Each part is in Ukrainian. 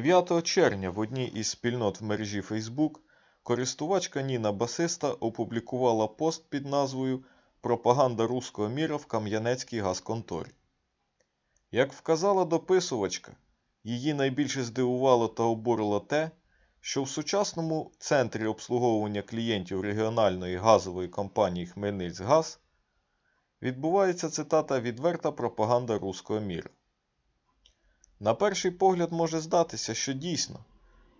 9 червня в одній із спільнот в мережі Facebook користувачка Ніна Басиста опублікувала пост під назвою Пропаганда руського міра в Кам'янецькій газконторі. Як вказала дописувачка, її найбільше здивувало та обурило те, що в сучасному центрі обслуговування клієнтів регіональної газової компанії Хмельницькгаз відбувається цитата відверта пропаганда руського міра. На перший погляд може здатися, що дійсно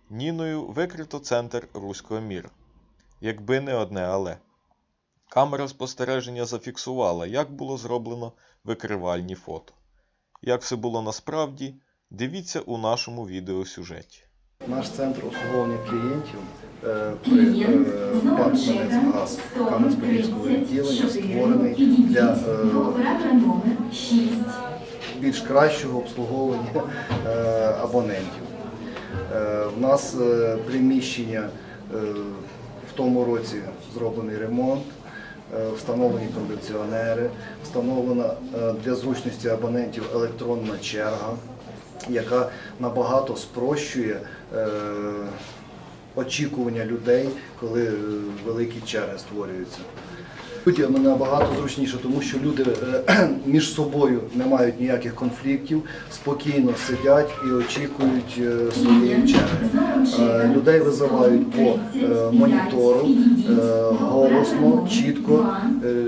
Ніною викрито центр руського міра, якби не одне але. Камера спостереження зафіксувала, як було зроблено викривальні фото. Як все було насправді, дивіться у нашому відеосюжеті. Наш центр обслуговування клієнтів е, при е, ПАД «Хмельницькгаз» Кам'янець-Подільського відділення створений для е, Оператор номер 6. Більш кращого обслуговування е, абонентів. Е, В нас е, приміщення е, в тому році зроблений ремонт, е, встановлені кондиціонери, встановлена е, для зручності абонентів електронна черга, яка набагато спрощує е, очікування людей, коли е, великі черги створюються. Людям набагато зручніше, тому що люди е, між собою не мають ніяких конфліктів, спокійно сидять і очікують е, своєї черги. Людей визивають по монітору голосно, чітко. е,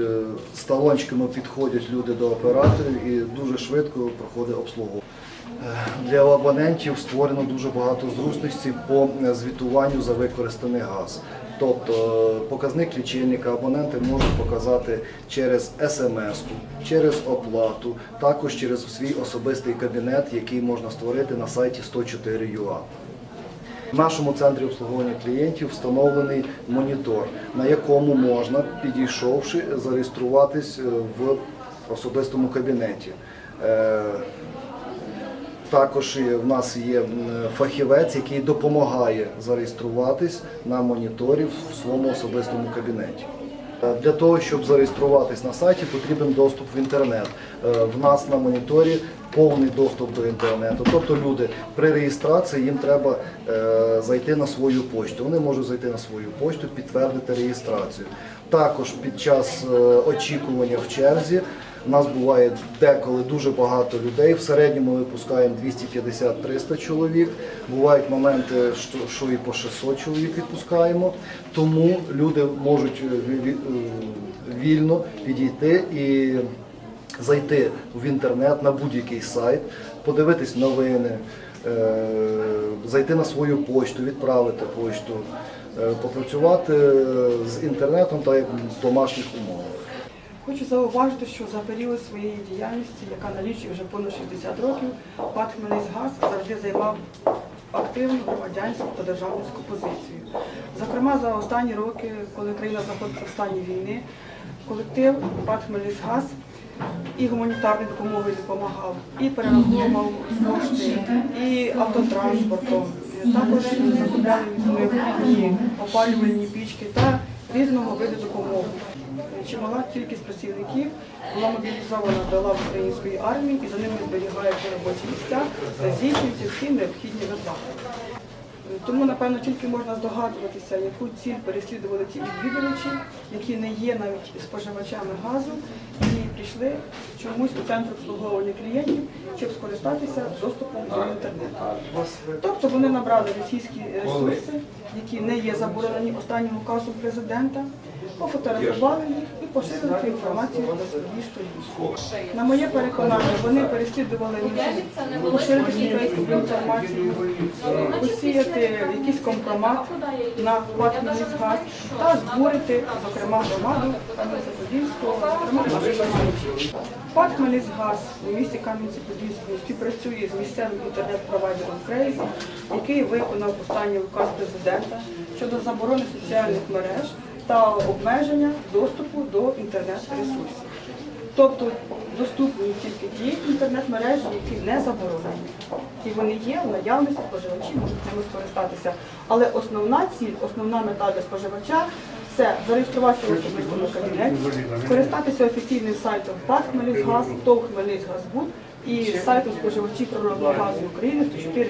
З талончиками підходять люди до операторів і дуже швидко проходить обслуговування. Для абонентів створено дуже багато зручностей по е, звітуванню за використаний газ. Тобто е, показник лічильника абоненти можуть показати через смс, через оплату, також через свій особистий кабінет, який можна створити на сайті 104.ua. В нашому центрі обслуговування клієнтів встановлений монітор, на якому можна, підійшовши, зареєструватись е, в особистому кабінеті. Також в нас є фахівець, який допомагає зареєструватись на моніторі в своєму особистому кабінеті. Для того, щоб зареєструватись на сайті, потрібен доступ в інтернет. Е, В нас на моніторі повний доступ до інтернету. Тобто люди при реєстрації їм треба е, зайти на свою почту. Вони можуть зайти на свою почту, підтвердити реєстрацію. Також під час е, очікування в черзі у нас буває деколи дуже багато людей. В середньому ми пускаємо 250-300 чоловік. Бувають моменти, що, і по 600 чоловік відпускаємо. Тому люди можуть е, е, вільно підійти і зайти в інтернет на будь-який сайт, подивитись новини, е, зайти на свою почту, відправити почту, попрацювати з інтернетом та в домашніх умовах. Хочу зауважити, що за період своєї діяльності, яка налічує вже понад 60 років, ПАД Хмельницькгаз завжди займав активну громадянську та державницьку позицію. Зокрема, за останні роки, коли країна знаходиться в стані війни, колектив ПАД Хмельницькгаз і гуманітарною допомогою допомагав, і перераховував кошти, і автотранспортом. Також закупляли відповідні опалювальні пічки та різного виду допомоги. Чимала кількість працівників була мобілізована до лав української армії і за ними зберігаються робочі місця та здійснюються всі необхідні виплати. Тому, напевно, тільки можна здогадуватися, яку ціль переслідували ті відвідувачі, які не є навіть споживачами газу, і прийшли чомусь у центр обслуговування клієнтів, щоб скористатися доступом до інтернету. Тобто вони набрали російські ресурси, які не є заборонені останнім указом президента, пофотографували їх і поширили цю інформацію на своїй. На моє переконання, вони переслідували поширити цю інформацію, посіяти якийсь компромат на Хмельницькгаз та збурити, зокрема, громаду Кам'янця-Подільського, зокрема. ПАД Хмельницькгаз у місті Кам'янці-Подільському співпрацює з місцевим інтернет-провайдером Крейзі, який виконав останній указ президента щодо заборони соціальних мереж та обмеження доступу до інтернет-ресурсів. Тобто доступні тільки ті інтернет-мережі, які не заборонені. І вони є в наявності, споживачі можуть ними скористатися. Але основна ціль, основна мета для споживача це зареєструватися в особистому кабінеті, скористатися офіційним сайтом ПАД Хмельницькгаз, ТОВ Хмельницькгазбуд і з сайту споживачів природного газу України 104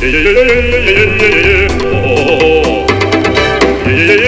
예예예예예예예예예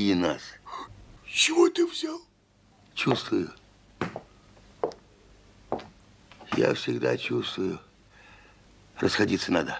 Позови нас. Чего ты взял? Чувствую. Я всегда чувствую. Расходиться надо.